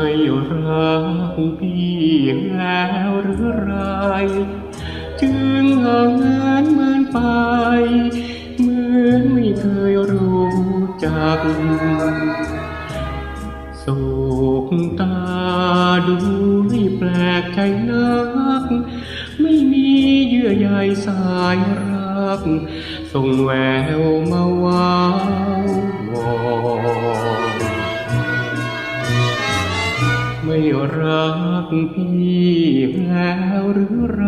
ไม่รักพี่แล้วหรือไร จึงห่างเหินเหมือนไปเหมือนไม่เคยรู้จักสุกตาดูให้แปลกใจนัก ไม่มีเยื่อใยสายรักส่งแววมาว้า ไม่รักพี่แล้วหรือไร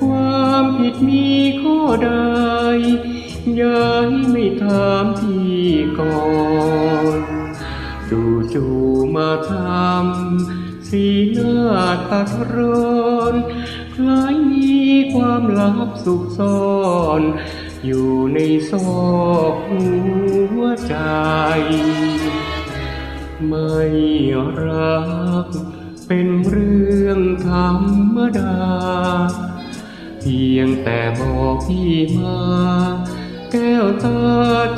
ความผิดมีข้อใดย้ายไม่ถามพี่ก่อนจู่จู่ๆมาทำสีหน้าตัดร้อนคล้ายมีความลับสุขซ่อนอยู่ในซอกหัวใจ ไม่รัก เป็นเรื่องธรรมดา เพียงแต่บอกพี่มา แก้วตา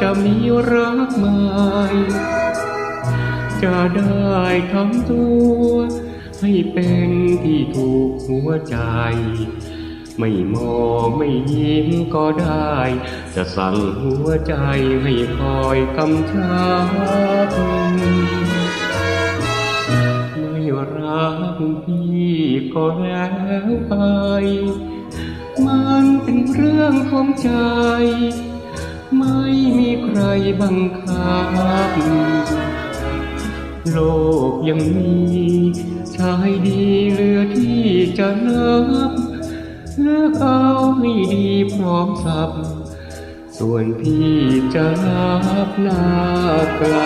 จะมีรักไหมจะได้ทำตัว ให้เป็นที่ถูกหัวใจไม่มองไม่ยิ้มก็ได้ จะสั่งหัวใจให้คอยกำชับ รักพี่ก็แล้วไป มันเป็นเรื่องของใจ ไม่มีใครบังคับ โลกยังมีชายดีเหลือที่จะนับเลือกเอาให้ดีพร้อมสับ ส่วนพี่จะรับหน้าไกล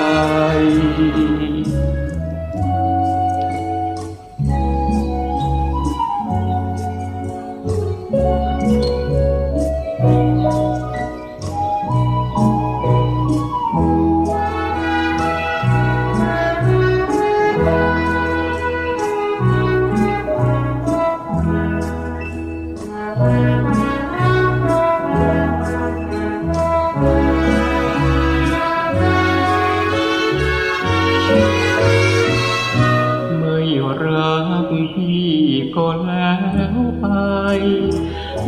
กพี่ก็แล้วไป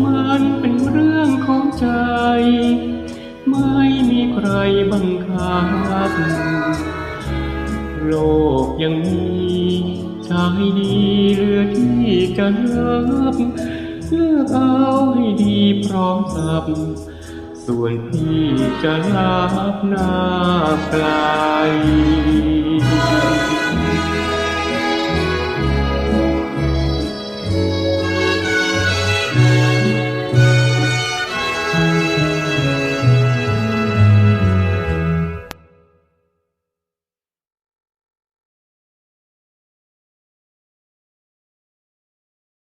มันเป็นเรื่องของใจ ไม่มีใครบังคับ โลกยังมีชายดีเหลือที่จะนับเลือกเอาให้ดีพร้อมสับ ส่วนพี่จะรับหน้าไกล